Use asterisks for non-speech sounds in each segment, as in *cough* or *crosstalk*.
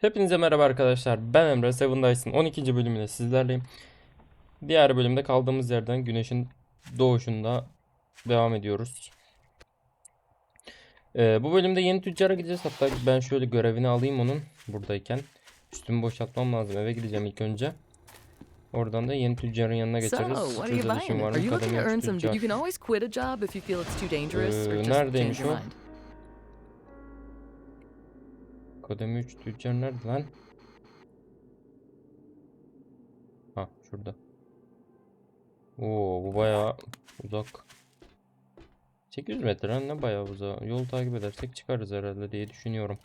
Hepinize merhaba arkadaşlar. Ben Emre. Seven Dice'ın 12. bölümüyle sizlerleyim. Diğer bölümde kaldığımız yerden güneşin doğuşunda devam ediyoruz. Ee, bu bölümde yeni tüccara gideceğiz. Hatta ben şöyle görevini alayım onun buradayken. Üstümü boşaltmam lazım. Eve gideceğim ilk önce. Oradan da yeni tüccarın yanına So, geçeriz. Çözülüşüm buying? var mı? some? tüccar. You can always Kademe 3 tüccar nerede lan? Ha şurada. Oo bu bayağı uzak. 800 metre lan ne bayağı uzak. Yol takip edersek çıkarız herhalde diye düşünüyorum.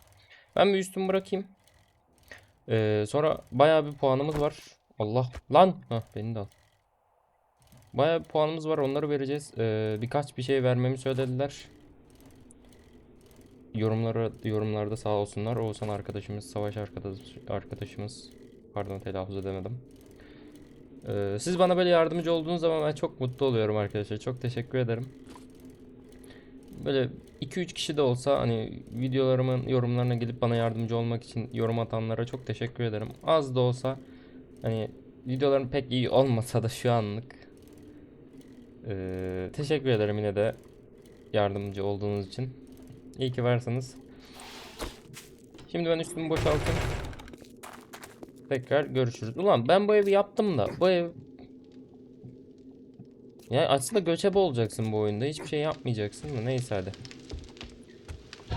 Ben bir üstümü bırakayım. Ee, sonra bayağı bir puanımız var. Allah lan. Hah beni de al. Bayağı bir puanımız var. Onları vereceğiz. Ee, birkaç bir şey vermemi söylediler. Yorumlara yorumlarda sağ olsunlar. Oğuzhan arkadaşımız, Savaş arkadaş, arkadaşımız. Pardon telaffuz edemedim. Ee, siz bana böyle yardımcı olduğunuz zaman ben çok mutlu oluyorum arkadaşlar. Çok teşekkür ederim. Böyle 2-3 kişi de olsa hani videolarımın yorumlarına gelip bana yardımcı olmak için yorum atanlara çok teşekkür ederim. Az da olsa hani videolarım pek iyi olmasa da şu anlık ee, teşekkür ederim yine de yardımcı olduğunuz için. İyi ki varsınız. Şimdi ben üstümü boşaltayım. Tekrar görüşürüz. Ulan ben bu evi yaptım da bu ev ya aslında göçebe olacaksın bu oyunda. Hiçbir şey yapmayacaksın da neyse hadi.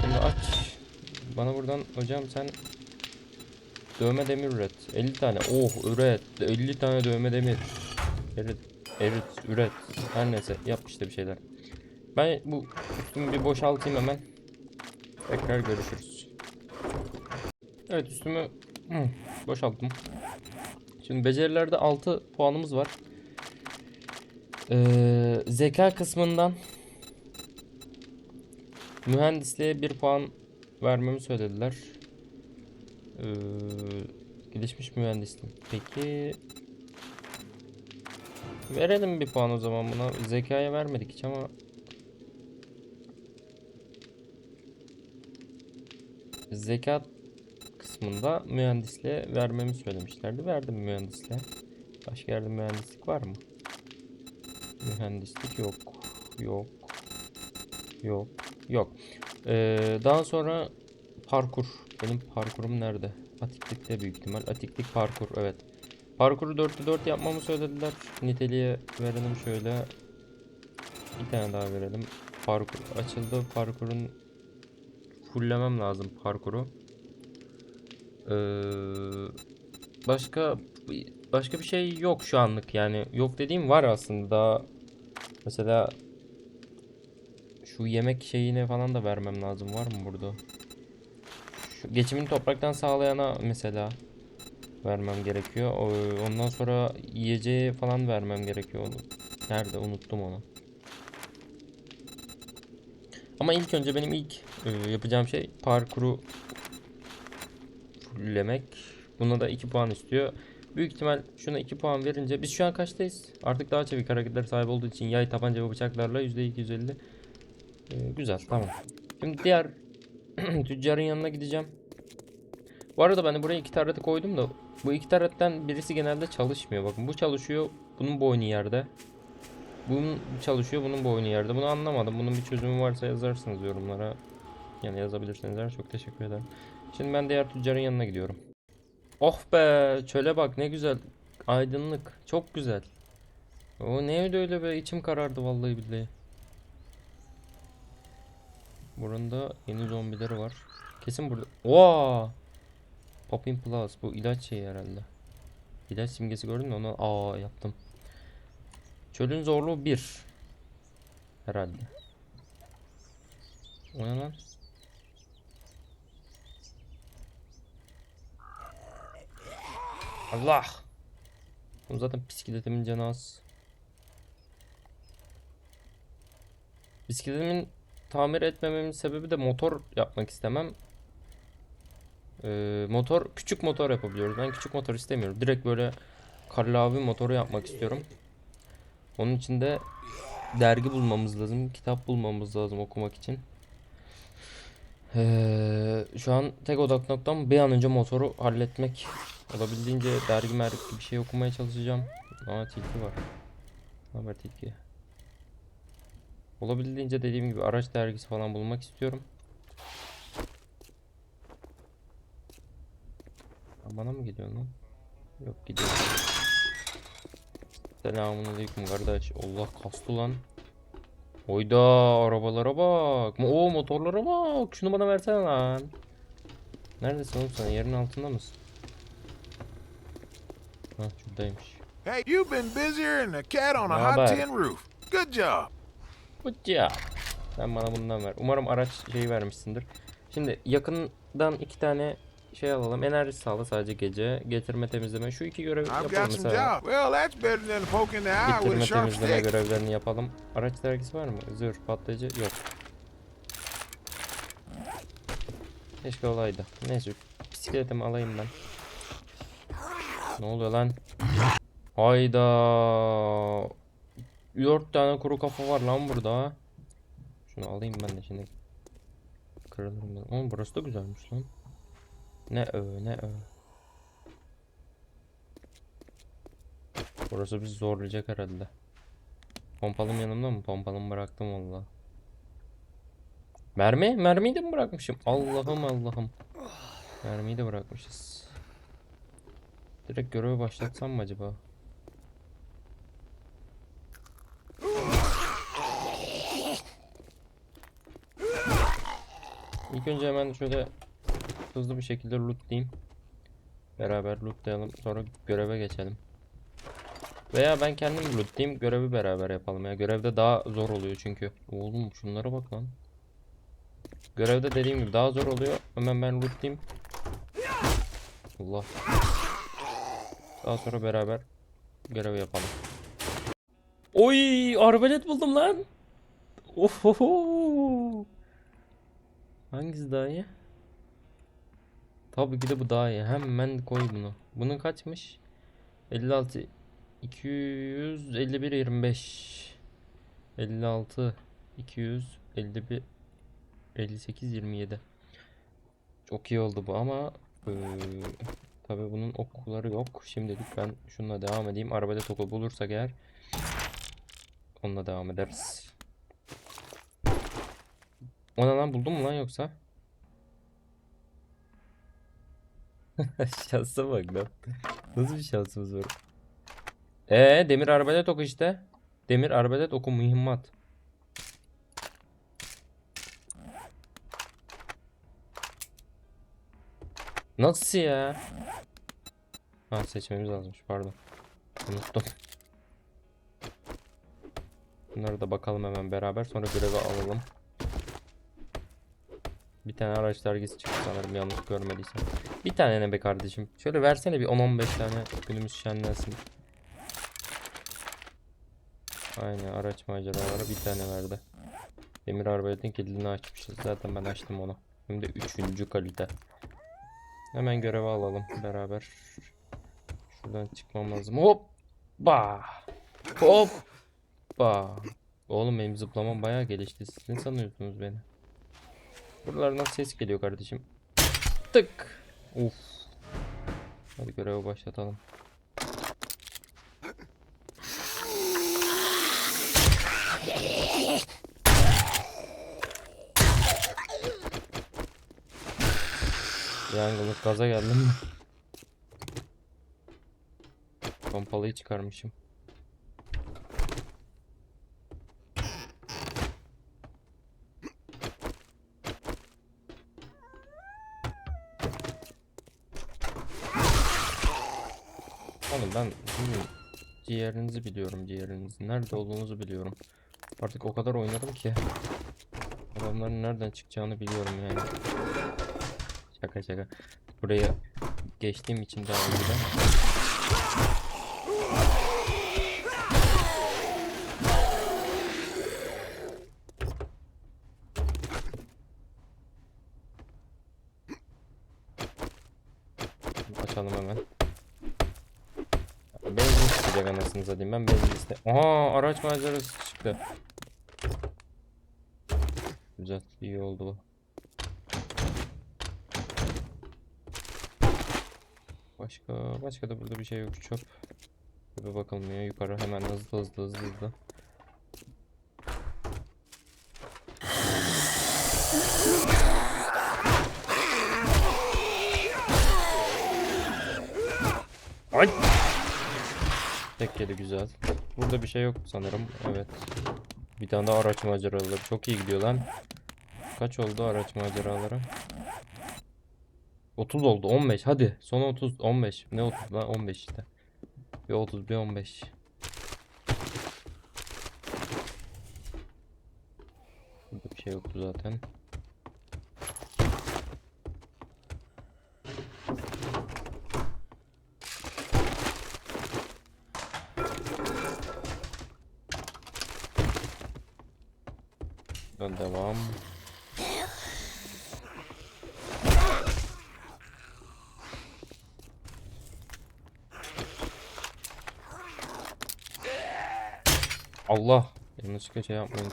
Şimdi aç. Bana buradan hocam sen dövme demir üret. 50 tane. Oh üret. 50 tane dövme demir. Erit. Erit. Üret. Her neyse yap işte bir şeyler. Ben bu üstümü bir boşaltayım hemen. Tekrar görüşürüz. Evet üstümü hı, boşalttım. Şimdi becerilerde 6 puanımız var. Ee, zeka kısmından mühendisliğe 1 puan vermemi söylediler. Ee, gelişmiş mühendislik. Peki verelim bir puan o zaman buna. Zekaya vermedik hiç ama Zekat kısmında mühendisliğe vermemi söylemişlerdi. Verdim mühendisliğe. Başka yerde mühendislik var mı? Mühendislik yok. Yok. Yok. Yok. Ee, daha sonra parkur. Benim parkurum nerede? Atiklikte büyük ihtimal. Atiklik parkur. Evet. Parkuru 4'te 4 yapmamı söylediler. Niteliğe verelim şöyle. Bir tane daha verelim. Parkur açıldı. Parkurun fulllemem lazım parkuru. Ee, başka başka bir şey yok şu anlık yani yok dediğim var aslında mesela şu yemek şeyine falan da vermem lazım var mı burada? Şu geçimini topraktan sağlayana mesela vermem gerekiyor. Ondan sonra yiyeceği falan vermem gerekiyor. Onu- Nerede unuttum onu. Ama ilk önce benim ilk e, yapacağım şey parkuru fulllemek. Buna da 2 puan istiyor. Büyük ihtimal şuna 2 puan verince biz şu an kaçtayız? Artık daha çevik hareketler sahip olduğu için yay, tabanca ve bıçaklarla %250. E, güzel tamam. Şimdi diğer *clears throat* tüccarın yanına gideceğim. Bu arada ben de buraya iki tarete koydum da bu iki taretten birisi genelde çalışmıyor. Bakın bu çalışıyor. Bunun boynu yerde. Bunun çalışıyor, bunun boynu yerde. Bunu anlamadım. Bunun bir çözümü varsa yazarsınız yorumlara. Yani yazabilirseniz eğer çok teşekkür ederim. Şimdi ben diğer tüccarın yanına gidiyorum. Oh be, çöle bak ne güzel. Aydınlık. Çok güzel. O neydi öyle be? İçim karardı vallahi billahi. Burunda yeni zombileri var. Kesin burada. Oo! Popping Plus. Bu ilaç şeyi herhalde. İlaç simgesi gördün mü? Onu aa yaptım. Çölün zorluğu 1. Herhalde. O ne lan? Allah! Oğlum Zaten bisikletimin canı az. Bisikletimin tamir etmememin sebebi de motor yapmak istemem. Ee, motor küçük motor yapabiliyoruz. Ben küçük motor istemiyorum. Direkt böyle karlavi motoru yapmak istiyorum. Onun için de dergi bulmamız lazım, kitap bulmamız lazım okumak için. Ee, şu an tek odak noktam bir an önce motoru halletmek. Olabildiğince dergi mergi bir şey okumaya çalışacağım. Aa tilki var. Ne haber tilki? Olabildiğince dediğim gibi araç dergisi falan bulmak istiyorum. Bana mı gidiyor lan? Yok gidiyor. Selamünaleyküm kardeş. Allah kastı lan. Oyda arabalara bak. Oo motorlara bak. Şunu bana versene lan. Neredesin oğlum sen? Yerin altında mısın? Ha şuradaymış. Hey, you've been busier than a cat on a hot tin roof. Good job. Hıca. Sen bana bundan ver. Umarım araç şeyi vermişsindir. Şimdi yakından iki tane şey alalım. Enerji sağla sadece gece. Getirme temizleme. Şu iki görevi I've yapalım mesela. job. Getirme temizleme görevlerini yapalım. Araç dergisi var mı? Zırh patlayıcı yok. Keşke olaydı. Neyse bisikletimi alayım ben. Ne oluyor lan? Hayda. Dört tane kuru kafa var lan burada. Şunu alayım ben de şimdi. Kırılırım ben. Oğlum burası da güzelmiş lan. Ne ö ne ö. Burası bizi zorlayacak herhalde. Pompalım yanımda mı? Pompalımı bıraktım valla. Mermi? Mermiyi de mi bırakmışım? Allah'ım Allah'ım. Mermiyi de bırakmışız. Direkt görevi başlatsam mı acaba? İlk önce hemen şöyle hızlı bir şekilde lootlayayım. Beraber lootlayalım. Sonra göreve geçelim. Veya ben kendim lootlayayım. Görevi beraber yapalım ya. Görevde daha zor oluyor çünkü. Oğlum şunlara bak lan. Görevde dediğim gibi daha zor oluyor. Hemen ben lootlayayım. Allah. Daha sonra beraber görev yapalım. Oy, arbalet buldum lan. Ohoho. Hangisi daha iyi? Tabii ki de bu daha iyi. Hemen koy bunu. Bunun kaçmış? 56 251 25 56 251 58 27 Çok iyi oldu bu ama eee tabii bunun okları yok. Şimdilik ben şununla devam edeyim. Arabada toku bulursak eğer onunla devam ederiz. Ona lan buldun mu lan yoksa? *laughs* Şansa bak lan. Nasıl bir şansımız var? Ee, demir arbalet oku işte. Demir arbalet oku mühimmat. Nasıl ya? Ha seçmemiz lazımmış pardon. Unuttum. Bunları da bakalım hemen beraber sonra görevi alalım. Bir tane araç dergisi çıktı sanırım yanlış görmediysem. Bir tane ne be kardeşim? Şöyle versene bir 10-15 tane günümüz şenlensin. Aynen araç maceraları bir tane verdi. Demir arbaletin kilidini açmışız. Zaten ben açtım onu. De üçüncü kalite. Hemen görevi alalım beraber. Şuradan çıkmam lazım. Hoppa! Hoppa! Oğlum benim zıplamam bayağı gelişti. Siz ne sanıyorsunuz beni? Buralardan ses geliyor kardeşim. Tık! Uf. Hadi görevi başlatalım. Yangılık gaza geldim. Pompalıyı çıkarmışım. Oğlum ben ciğerinizi biliyorum ciğerinizi. Nerede olduğunuzu biliyorum. Artık o kadar oynadım ki. Adamların nereden çıkacağını biliyorum yani. Şaka şaka. Buraya geçtiğim için daha önceden. Aha araç malzemesi çıktı. Güzel iyi oldu bu. Başka başka da burada bir şey yok çok. Böyle bakalım ya yukarı hemen hızlı hızlı hızlı hızlı. Ay. Tek yedi güzel. Burada bir şey yok sanırım. Evet. Bir tane daha araç maceraları. Çok iyi gidiyor lan. Kaç oldu araç maceraları? 30 oldu. 15. Hadi. Son 30. 15. Ne 30 lan? 15 işte. Bir 30 bir 15. Burada bir şey yoktu zaten. Ben devam. Allah. Yanlışlıkla şey yapmayın.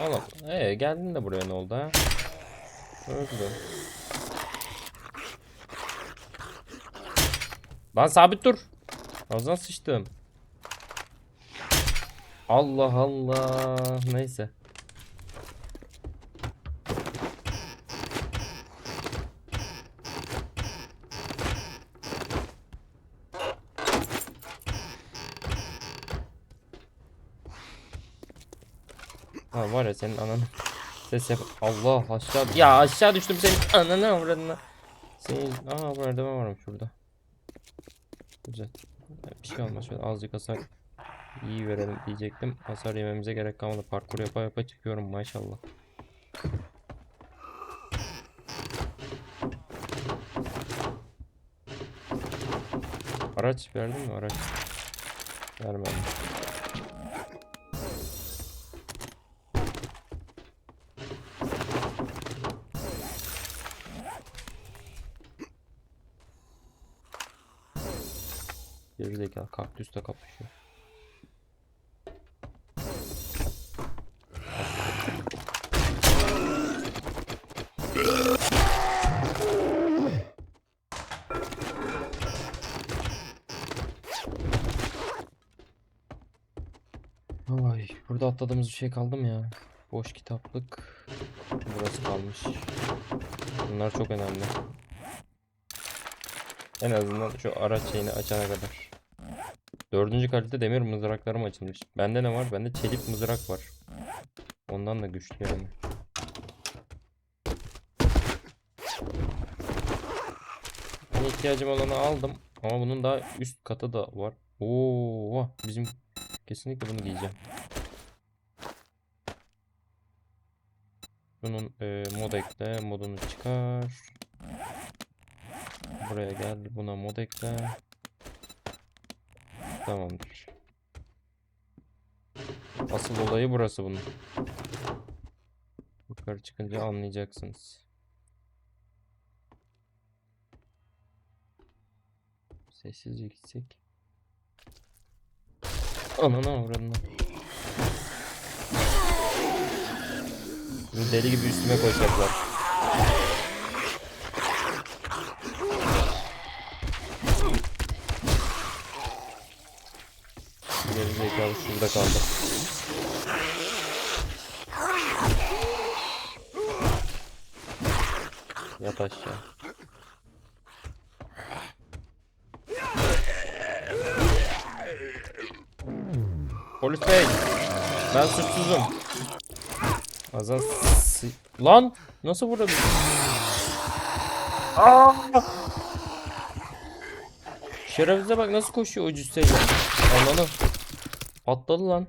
Oğlum, ee geldin de buraya ne oldu ha? Öldü. Lan sabit dur. Ağzına sıçtım. Allah Allah. Neyse. Ha var ya senin ananı. Ses yap. Allah aşağı. Ya aşağı düştüm senin ananı avradına. Senin. Aa bu arada varım şurada. Güzel. Bir şey olmaz şöyle azıcık hasar iyi verelim diyecektim. Hasar yememize gerek kalmadı. Parkur yapa yapa çıkıyorum maşallah. Araç verdin mi araç? Vermedim. Ay, burada atladığımız bir şey kaldı mı ya? Boş kitaplık. Burası kalmış. Bunlar çok önemli. En azından şu araç şeyini açana kadar. Dördüncü kalite demir mızraklarım açılmış. Bende ne var? Bende çelik mızrak var. Ondan da güçlü yani. Ben ihtiyacım olanı aldım. Ama bunun daha üst katı da var. Oo, bizim kesinlikle bunu giyeceğim. Bunun e, mod ekle, modunu çıkar. Buraya gel, buna mod ekle. Tamamdır. Asıl olayı burası bunun. Yukarı çıkınca anlayacaksınız. Sessizce gitsek. Anana. Şimdi deli gibi üstüme koşacaklar. Geri zekalı şurada kaldı. Yat aşağı. Polis bey. Ben suçsuzum. Sı- Lan! Nasıl vurabilir? Aa! Şerefsize bak nasıl koşuyor o cüsseyle. Anladım. Atladı lan.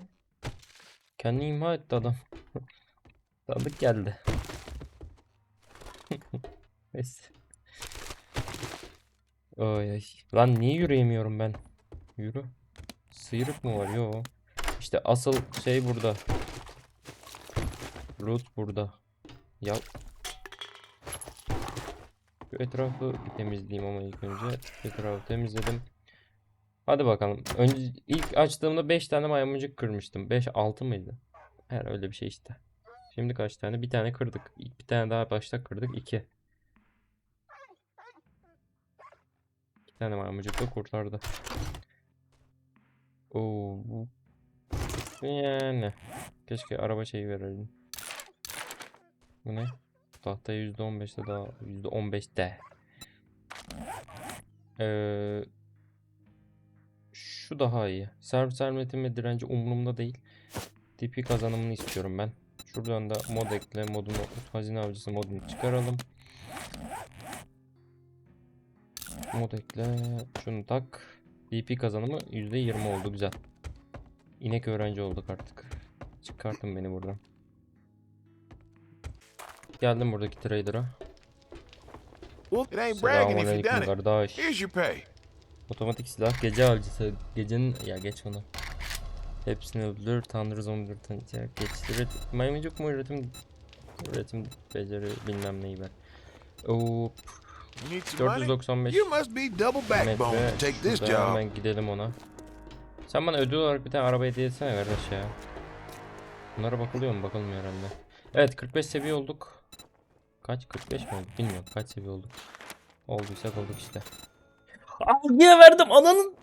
Kendini imha etti adam. *laughs* Tanıdık geldi. *laughs* Neyse. Ay ay. Lan niye yürüyemiyorum ben? Yürü. Sıyrık mı var? Yo. İşte asıl şey burada. Loot burada. Ya. Şu etrafı temizleyeyim ama ilk önce. Etrafı temizledim. Hadi bakalım. Önce ilk açtığımda 5 tane maymuncuk kırmıştım. 5 6 mıydı? Her öyle bir şey işte. Şimdi kaç tane? Bir tane kırdık. İlk bir tane daha başta kırdık. 2. İki tane maymuncuk da kurtardı. Oo. Yani. Keşke araba şeyi verelim. Bu ne? Tahta %15'te daha %15'te. Ee, şu daha iyi. Serv sermetin ve direnci umurumda değil. TP kazanımını istiyorum ben. Şuradan da mod ekle modunu hazine avcısı modunu çıkaralım. Mod ekle. Şunu tak. DP kazanımı %20 oldu güzel. İnek öğrenci olduk artık. Çıkartın beni buradan. Geldim buradaki trader'a. İt ain't bragging if you Selamünaleyküm done it. kardeş. Here's your pay. Otomatik silah gece avcısı. Gecenin ya geç onu. Hepsini öldür. Tanrı zombi tanıyacak. Geç. Üret maymuncuk mu üretim üretim beceri bilmem neyi ver. Oo, You need some money? 495 You must be double backbone metre. Hemen gidelim ona. Sen bana ödül olarak bir tane araba hediye etsene kardeş ya. Bunlara bakılıyor mu? Bakılmıyor herhalde. Evet 45 seviye olduk. Kaç? 45 mi olduk? Bilmiyorum. Kaç seviye olduk? Olduysak olduk işte. Aa, niye verdim ananın?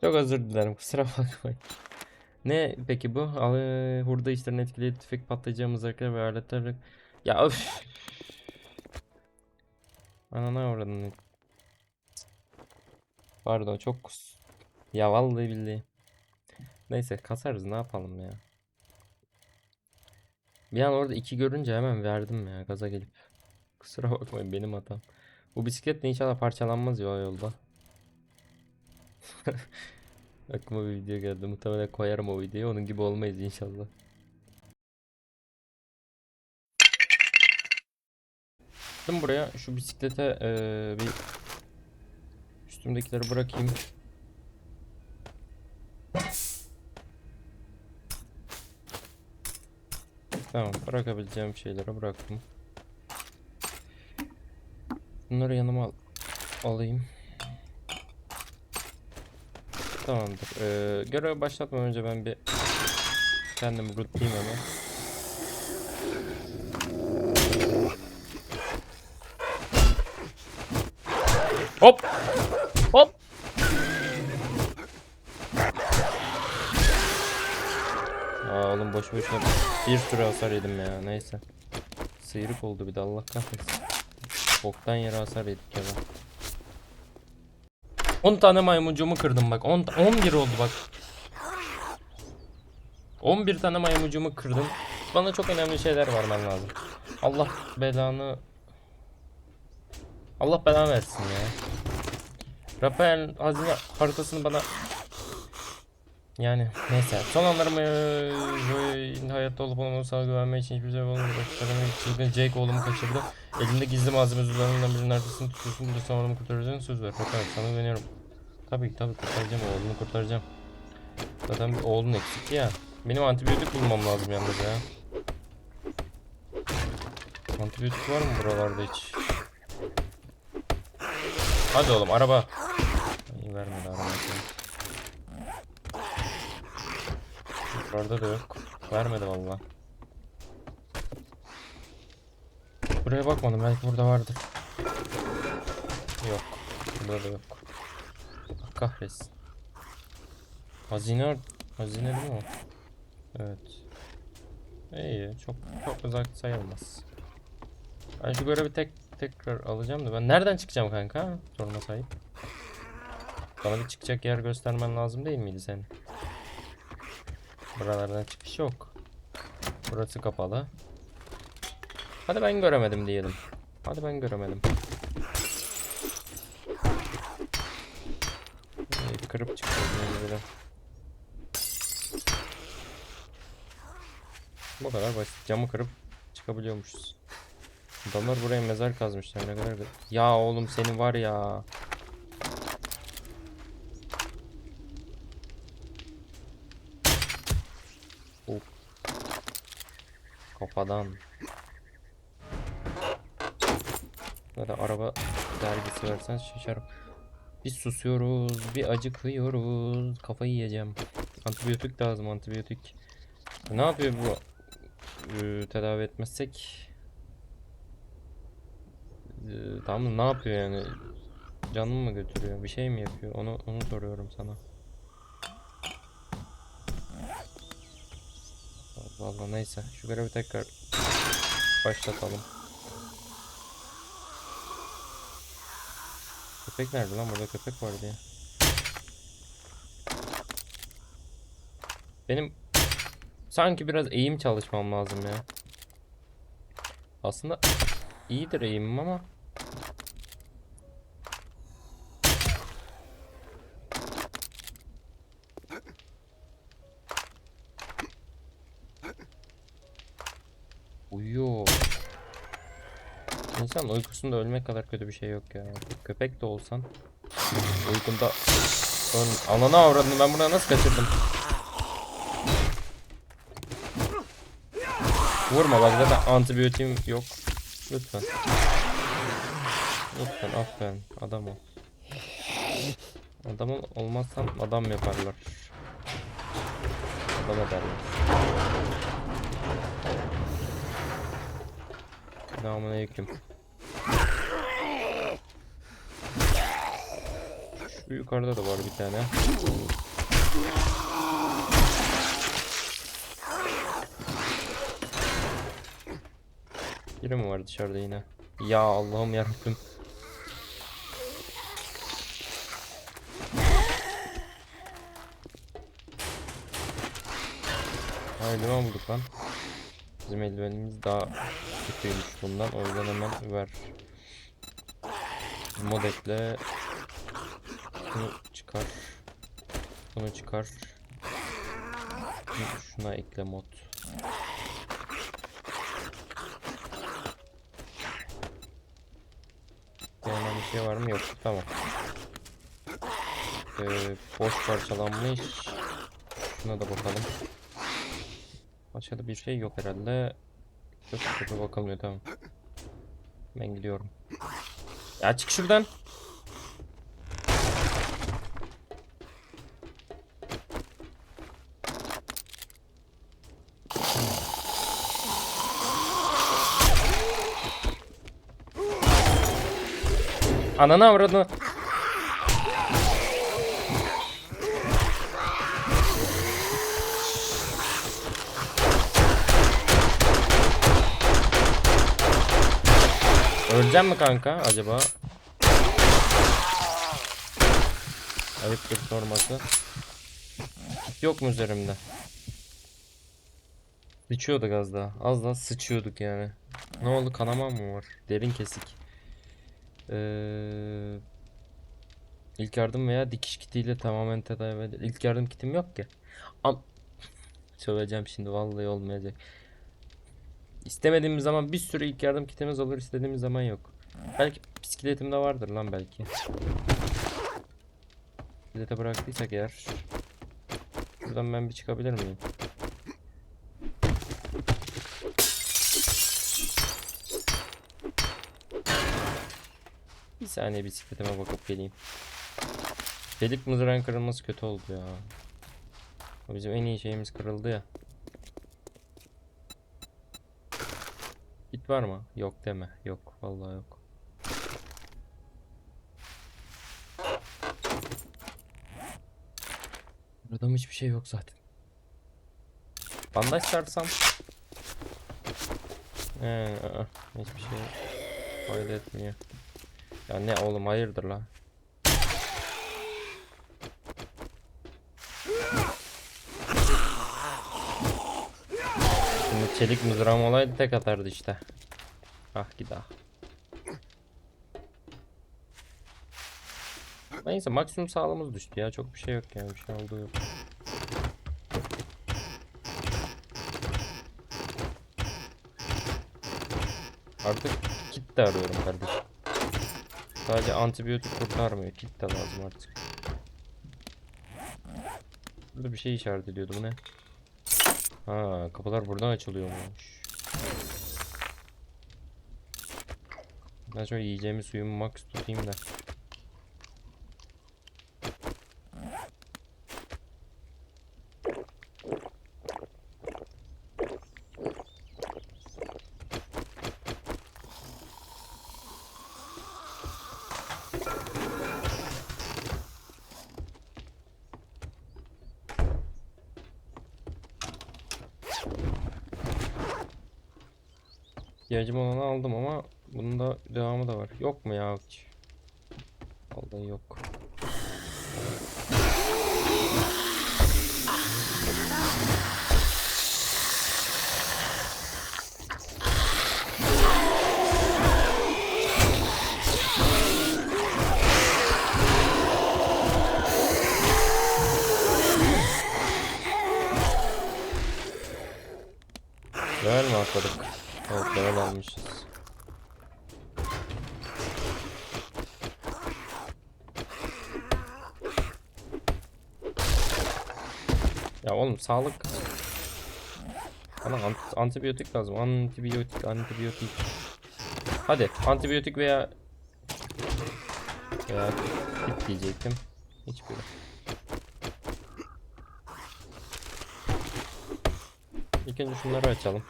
Çok özür dilerim kusura bakmayın. Ne peki bu? Al, e, hurda işlerini etkileyip tüfek patlayıcı mızraklar ve aletler. Ya öf. Anana uğradın. Pardon çok kus. Ya vallahi billahi. Neyse kasarız ne yapalım ya. Bir an orada iki görünce hemen verdim ya gaza gelip. *laughs* Kusura bakmayın benim hatam. Bu bisiklet de inşallah parçalanmaz ya o yolda. *laughs* Aklıma bir video geldi. Muhtemelen koyarım o videoyu. Onun gibi olmayız inşallah. Şimdi buraya şu bisiklete eee, bir üstümdekileri bırakayım. Tamam bırakabileceğim şeyleri bıraktım. Bunları yanıma al alayım. Tamamdır. Ee, görev başlatmadan önce ben bir kendimi rootlayayım hemen. Hop! Oğlum boş boşuna bir sürü hasar yedim ya neyse. Sıyrık oldu bir de Allah kahretsin. Boktan yere hasar yedik ya. 10 tane maymuncuğumu kırdım bak. 10 ta- 11 oldu bak. 11 tane maymuncuğumu kırdım. Bana çok önemli şeyler vermen lazım. Allah belanı Allah belanı versin ya. Rafael hazine haritasını bana yani neyse son anlarımı Joey'in hayatta olup olmadığını sana güvenmek için hiçbir şey olmadı. Başlarımı çılgın Jake oğlumu kaçırdı. Elinde gizli malzeme üzerlerinden birinin arkasını tutuyorsun. Burada sonra oğlumu kurtaracağını söz ver. Rafael sana güveniyorum. Tabii tabii kurtaracağım oğlunu kurtaracağım. Zaten bir oğlun eksik ya. Benim antibiyotik bulmam lazım yalnız ya. Antibiyotik var mı buralarda hiç? Hadi oğlum araba. İyi vermedi araba. Yukarıda da yok. Vermedi valla. Buraya bakmadım belki burada vardır. Yok. Burada da yok. Allah kahretsin. Hazine Hazine değil mi o? Evet. İyi. Çok çok uzak sayılmaz. Ben şu görevi tek tekrar alacağım da ben nereden çıkacağım kanka? Sorma sahip. Bana bir çıkacak yer göstermen lazım değil miydi senin? Buralardan çıkış yok. Burası kapalı. Hadi ben göremedim diyelim. Hadi ben göremedim. Ee, kırıp böyle. Bu kadar basit. Camı kırıp çıkabiliyormuşuz. Adamlar buraya mezar kazmışlar ne kadar Ya oğlum senin var ya. Kafadan. Da araba dergisi versen şaşarım. Biz susuyoruz, bir acıkıyoruz. Kafayı yiyeceğim. Antibiyotik lazım, antibiyotik. Ne yapıyor bu? Ee, tedavi etmezsek? Ee, tamam ne yapıyor yani? Canımı mı götürüyor? Bir şey mi yapıyor? Onu onu soruyorum sana. Vallahi neyse. Şu görevi tekrar başlatalım. Köpek nerede lan? Burada köpek vardı ya. Benim sanki biraz eğim çalışmam lazım ya. Aslında iyidir eğimim ama İnsan uykusunda ölmek kadar kötü bir şey yok ya. Köpek de olsan uykunda Lan ananı avradını ben buna nasıl kaçırdım? Vurma bak zaten antibiyotiğim yok. Lütfen. Lütfen aferin adam ol. Adam ol, olmazsan adam yaparlar. Adam ederler. Selamünaleyküm. Şu yukarıda da var bir tane. Biri mi var dışarıda yine? Ya Allah'ım yarabbim. Ha eldiven bulduk lan. Bizim eldivenimiz daha kötüymüş bundan. O yüzden hemen ver. Mod Bunu çıkar. Bunu çıkar. Şunu- Şuna ekle mod. Beğenen bir şey var mı? Yok. Tamam. Ee, boş parçalanmış. Şuna da bakalım. Aşağıda bir şey yok herhalde. Yok bakamıyor tamam. Ben gidiyorum. Ya çık şuradan. Ananı avradını. Öleceğim mi kanka acaba? Ayıptır sorması. Yok mu üzerimde? Sıçıyorduk az daha. Az daha sıçıyorduk yani. Ne oldu kanama mı var? Derin kesik. Ee, ilk yardım veya dikiş kitiyle tamamen tedavi edilir. İlk yardım kitim yok ki. Am *laughs* Söyleyeceğim şimdi vallahi olmayacak. İstemediğimiz zaman bir sürü ilk yardım kitimiz olur, istediğimiz zaman yok. Belki bisikletimde vardır lan belki. Bisiklete bıraktıysak eğer. Buradan ben bir çıkabilir miyim? Bir saniye bisikletime bakıp geleyim. Delik mızrağın kırılması kötü oldu ya. O bizim en iyi şeyimiz kırıldı ya. Git var mı? Yok deme. Yok. Vallahi yok. Burada mı hiçbir şey yok zaten. Bandaj çarsam. Ee, hiçbir şey fayda etmiyor. Ya ne oğlum hayırdır lan? Şimdi çelik mızrağım olaydı tek atardı işte. Ah gidi ah. Neyse maksimum sağlığımız düştü ya çok bir şey yok yani bir şey oldu yok. Artık kit de arıyorum kardeşim. Sadece antibiyotik kurtarmıyor. Kit de lazım artık. Burada bir şey işaret ediyordu bu ne? Ha kapılar buradan açılıyormuş. Ben şöyle yiyeceğimi suyumu max tutayım da. İhtiyacım olanı aldım ama bunun da devamı da var. Yok mu ya? Vallahi yok. Sağlık. Bana ant- antibiyotik lazım. Antibiyotik, antibiyotik. Hadi antibiyotik veya veya kit diyecektim. Hiçbiri. İlk önce şunları açalım.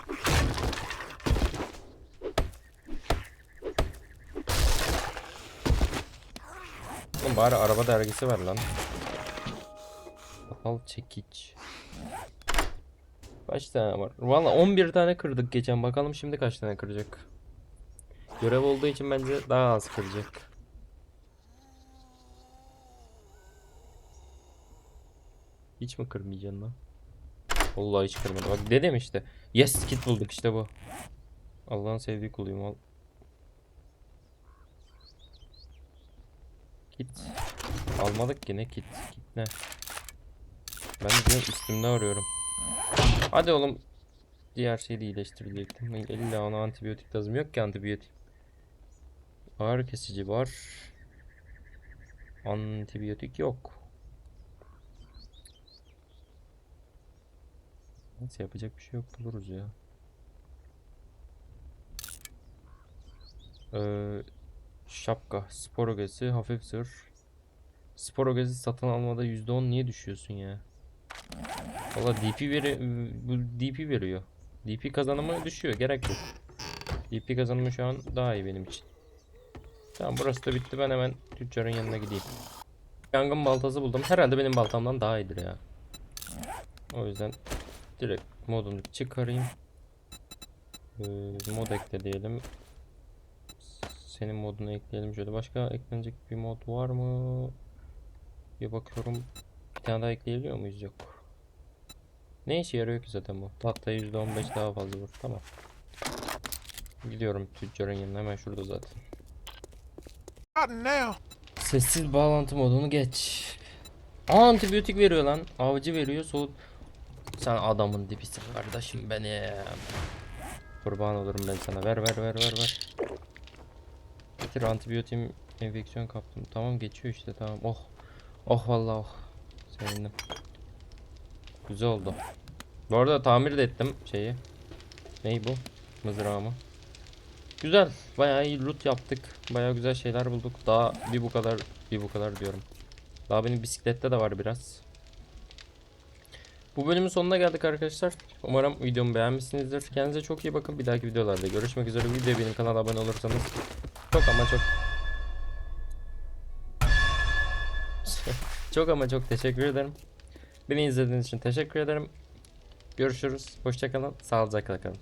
Oğlum bari araba dergisi ver lan. Al çekiç. Kaç tane var? Valla 11 tane kırdık geçen. Bakalım şimdi kaç tane kıracak. Görev olduğu için bence daha az kıracak. Hiç mi kırmayacaksın lan? Vallahi hiç kırmadı. Bak dedim işte. Yes kit bulduk işte bu. Allah'ın sevdiği kuluyum al. Kit. Almadık ki ne kit? Kit ne? Ben de üstümde arıyorum. Hadi oğlum. Diğer şeyi de iyileştirecektim. İlla ona antibiyotik lazım. Yok ki antibiyotik. Ağrı kesici var. Antibiyotik yok. Neyse yapacak bir şey yok buluruz ya. Ee, şapka, spor ögesi, hafif zırh. Spor ögesi satın almada %10 niye düşüyorsun ya? Valla DP veri bu DP veriyor. DP kazanımı düşüyor. Gerek yok. DP kazanımı şu an daha iyi benim için. Tamam burası da bitti. Ben hemen tüccarın yanına gideyim. Yangın baltası buldum. Herhalde benim baltamdan daha iyidir ya. O yüzden direkt modunu çıkarayım. Ee, mod ekle diyelim. Senin modunu ekleyelim şöyle. Başka eklenecek bir mod var mı? Bir bakıyorum. Bir tane daha ekleyebiliyor muyuz? Yok. Ne işe yarıyor ki zaten bu? Hatta %15 daha fazla vur. Tamam. Gidiyorum tüccarın yanına hemen şurada zaten. Sessiz bağlantı modunu geç. Aa, antibiyotik veriyor lan. Avcı veriyor. Soğut. Sen adamın dibisin kardeşim benim. Kurban olurum ben sana. Ver ver ver ver ver. Bitir antibiyotiğim enfeksiyon kaptım. Tamam geçiyor işte tamam. Oh. Oh vallahi oh. Sevindim. Güzel oldu. Bu arada tamir de ettim şeyi. Ney bu? Mızrağımı. Güzel. Bayağı iyi loot yaptık. Bayağı güzel şeyler bulduk. Daha bir bu kadar bir bu kadar diyorum. Daha benim bisiklette de var biraz. Bu bölümün sonuna geldik arkadaşlar. Umarım videomu beğenmişsinizdir. Kendinize çok iyi bakın. Bir dahaki videolarda görüşmek üzere. Videoya benim kanala abone olursanız çok ama çok *laughs* çok ama çok teşekkür ederim. Beni izlediğiniz için teşekkür ederim. Görüşürüz. Hoşçakalın. Sağlıcakla kalın.